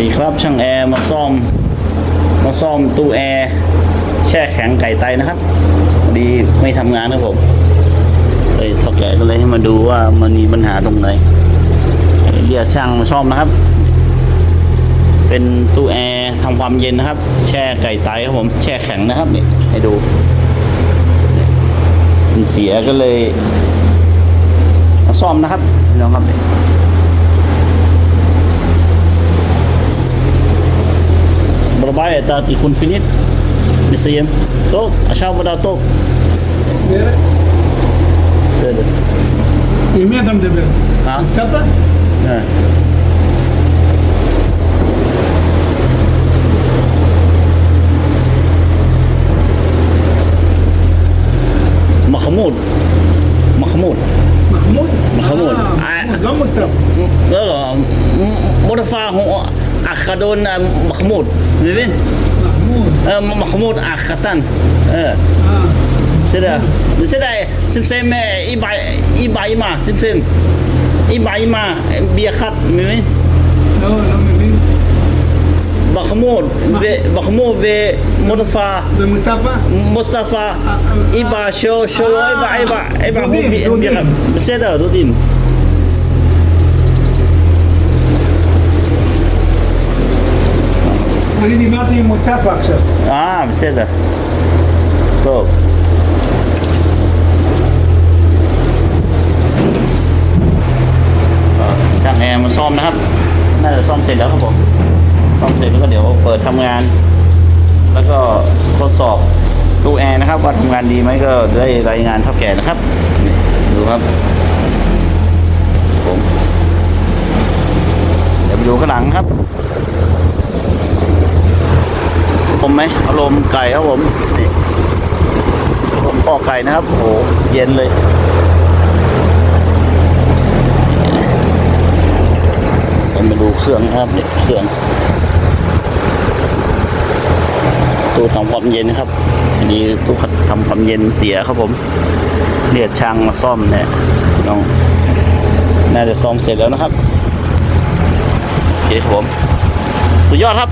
ดีครับช่างแอร์มาซ่อม มาซ่อมตู้แอร์แช่แข็งไก่ไตนะครับดีไม่ทำงานครับผมเลยท่าแก่ก็เลยให้มาดูว่ามันมีปัญหาตรงไหนเรียกช่างมาซ่อมนะครับ เป็นตู้แอร์ทำความเย็นนะครับ แช่ไก่ไตครับผมแช่แข็งนะครับนี่ให้ดูมันเสียก็เลยมาซ่อมนะครับน้องครับ الرباعي تات يكون فينيت بسيم تو عشان بدأ تو سيدي. يمية دم دبل. ها؟ مستفى؟ آه مخمول. مخمول. مخمول؟ مخمول. آه. مصطفى Berapa ya tadi kun finit bisa yem tok aşağı pada tok Nere? Söyle. Yemin adam da bir. Ha? Mustafa? He. Mahmud Mahmud Mahmud? Mahmud. Ah, Ah. Mahmud, lan Mustafa. đó là Mustafa Akhadon Mahmud Biết Mahmud. Ờ, Mahmud Akhatan Ờ Ah. Seda. Seda sim sim iba iba ima sim sim. Iba ima biar khat mimi. No, no, Mimin. Mahmud ve Mahmud ve Mustafa The Mustafa? Mustafa iba show show iba iba iba Dudin, bi Dudin. biar khat. Seda Dudin. אני דיברתי עם מוסטפא עכשיו. Ah, בסדר. טוב.ก็ช่างแอร์มาซ่อมนะครับ น่าจะซ่อมเสร็จแล้วครับผม ซ่อมเสร็จแล้วก็เดี๋ยวเปิดทำงาน แล้วก็ทดสอบตู้แอร์นะครับ ว่าทำงานดีไหมก็ได้รายงานเท่าแก่นะครับนี่ดูครับ ผม เดี๋ยวไปดูข้างหลังครับ ผ มไหมอารมณ์ไก่ครับผมนี่ผมปอกไก่นะครับ โอ้โหเย็นเลยผมมาดูเครื่องครับเนี่ยเครื่องตู้ทำความเย็นนะครับอันนี้ตู้ทำความเย็นเสียครับผมเรียกช่างมาซ่อมเนี่ยน้องน่าจะซ่อมเสร็จแล้วนะครับโอเคครับผมสุดยอดครับ